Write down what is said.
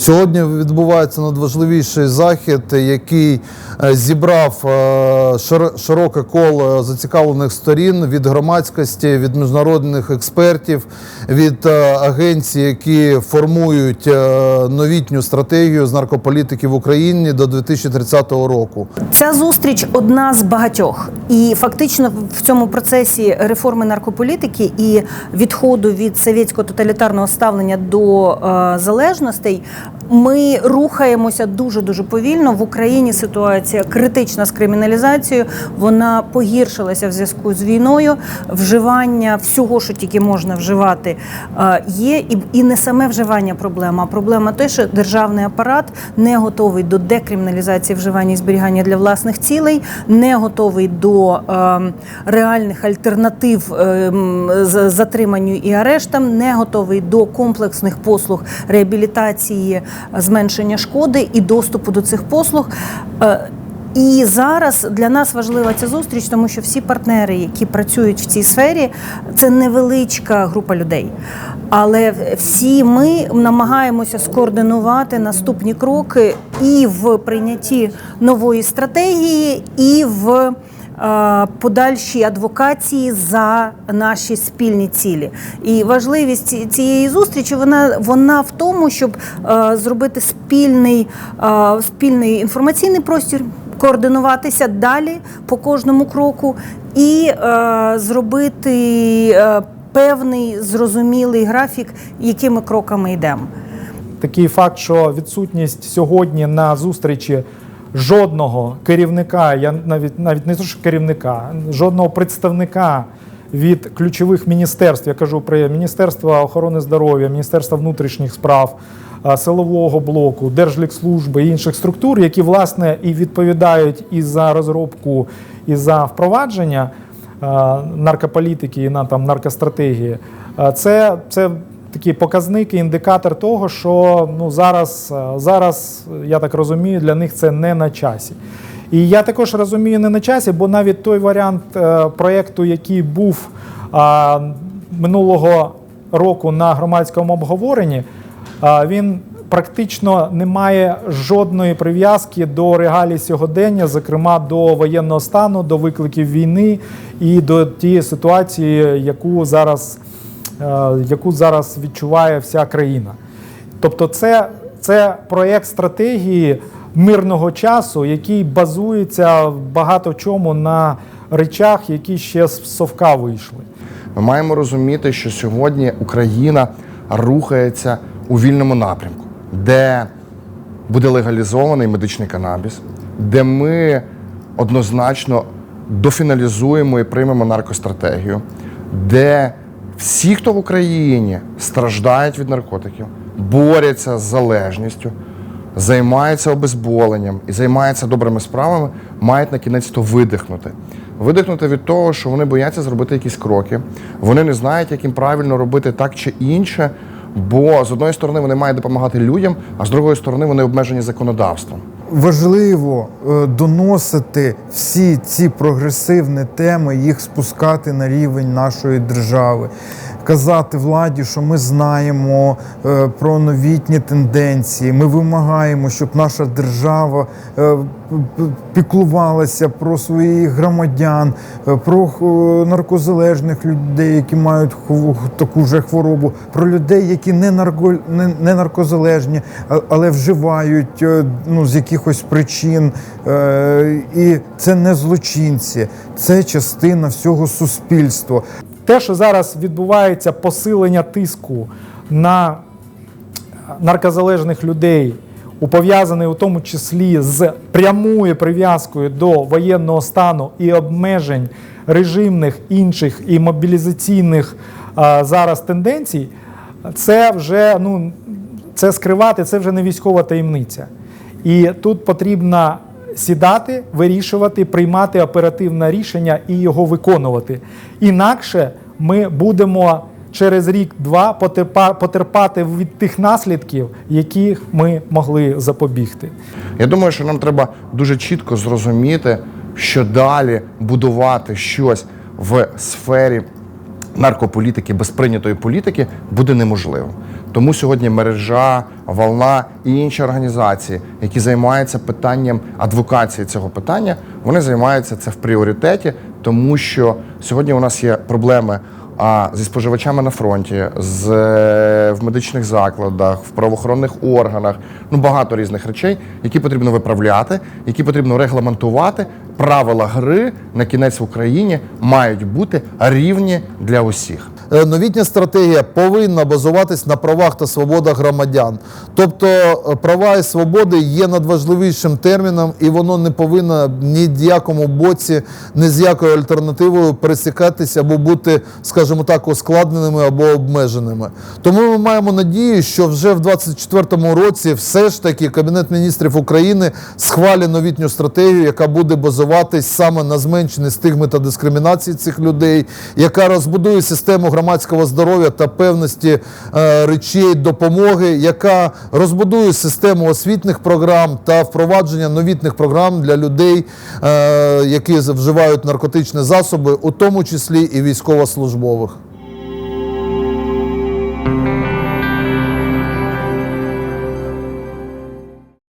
Сьогодні відбувається надважливіший захід, який е, зібрав е, широке коло зацікавлених сторін від громадськості, від міжнародних експертів, від е, агенцій, які формують новітню стратегію з наркополітики в Україні до 2030 року. Ця зустріч одна з багатьох, і фактично в цьому процесі реформи наркополітики і відходу від совєтського тоталітарного ставлення до залежностей. Ми рухаємося дуже дуже повільно. В Україні ситуація критична з криміналізацією. Вона погіршилася в зв'язку з війною. Вживання всього, що тільки можна вживати, е, є і, не саме вживання проблема, проблема те, що державний апарат не готовий до декриміналізації вживання і зберігання для власних цілей, не готовий до е, реальних альтернатив е, з- затриманню і арештам, не готовий до комплексних послуг реабілітації, зменшення шкоди і доступу до цих послуг. Е, і зараз для нас важлива ця зустріч, тому що всі партнери, які працюють в цій сфері, це невеличка група людей. Але всі ми намагаємося скоординувати наступні кроки і в прийнятті нової стратегії, і в подальшій адвокації за наші спільні цілі. І важливість цієї зустрічі вона, вона в тому, щоб е, зробити спільний, е, спільний інформаційний простір, координуватися далі по кожному кроку і е, зробити е, певний зрозумілий графік, якими кроками йдемо. такий факт, що відсутність сьогодні на зустрічі жодного керівника, я навіть навіть не то, що керівника, жодного представника від ключових міністерств, я кажу про Міністерство охорони здоров'я, Міністерство внутрішніх справ, силового блоку, Держлікслужби і інших структур, які власне і відповідають і за розробку, і за впровадження наркополітики і на там наркостратегії. Це, це такий показник і індикатор того, що ну зараз, е, зараз, я так розумію, для них це не на часі. І я також розумію не на часі, бо навіть той варіант е, проєкту, який був минулого року на громадському обговоренні, він практично не має жодної прив'язки до реалій сьогодення, зокрема до воєнного стану, до викликів війни і до тієї ситуації, яку зараз, яку зараз відчуває вся країна. Тобто, це, це проєкт стратегії мирного часу, який базується багато чому на речах, які ще з совка вийшли. Ми маємо розуміти, що сьогодні Україна рухається у вільному напрямку, де буде легалізований медичний канабіс, де ми однозначно дофіналізуємо і приймемо наркостратегію, де всі, хто в Україні страждають від наркотиків, борються з залежністю, займаються обезболенням і займаються добрими справами, мають на кінець то видихнути. Видихнути від того, що вони бояться зробити якісь кроки, вони не знають, як їм правильно робити так чи інше. Бо з одної сторони вони мають допомагати людям, а з другої сторони вони обмежені законодавством. Важливо е, доносити всі ці прогресивні теми, їх спускати на рівень нашої держави, казати владі, що ми знаємо е, про новітні тенденції. Ми вимагаємо, щоб наша держава е, піклувалася про своїх громадян, про наркозалежних людей, які мають таку же хворобу, про людей, які не, нарко, не, не наркозалежні, але вживають ну, з якихось причин. Е, І це не злочинці, це частина всього суспільства. Те, що зараз відбувається посилення тиску на наркозалежних людей, у пов'язаний у тому числі з прямою прив'язкою до воєнного стану і обмежень режимних інших і мобілізаційних а, зараз тенденцій, це вже ну це скривати, це вже не військова таємниця. І тут потрібно сідати, вирішувати, приймати оперативне рішення і його виконувати. Інакше ми будемо через рік-два потерпати від тих наслідків, яких ми могли запобігти. Я думаю, що нам треба дуже чітко зрозуміти, що далі будувати щось в сфері наркополітики, без прийнятої політики буде неможливо. Тому сьогодні мережа, волна і інші організації, які займаються питанням адвокації цього питання, вони займаються це в пріоритеті, тому що сьогодні у нас є проблеми а, зі споживачами на фронті, з, е, в медичних закладах, в правоохоронних органах, ну багато різних речей, які потрібно виправляти, які потрібно регламентувати. Правила гри на кінець в Україні мають бути рівні для усіх. Е, Новітня стратегія повинна базуватись на правах та свободах громадян. Тобто е, права і свободи є надважливішим терміном, і воно не повинно ні в якому боці, ні з якою альтернативою пересікатися або бути, скажімо так, ускладненими або обмеженими. Тому ми маємо надію, що вже в 2024 році все ж таки Кабінет міністрів України схвалює новітню стратегію, яка буде базуватись саме на зменшенні стигми та дискримінації цих людей, яка розбудує систему громадського здоров'я та певності е, речей допомоги, яка розбудує систему освітних програм та впровадження новітних програм для людей, е, які вживають наркотичні засоби, у тому числі і військовослужбових.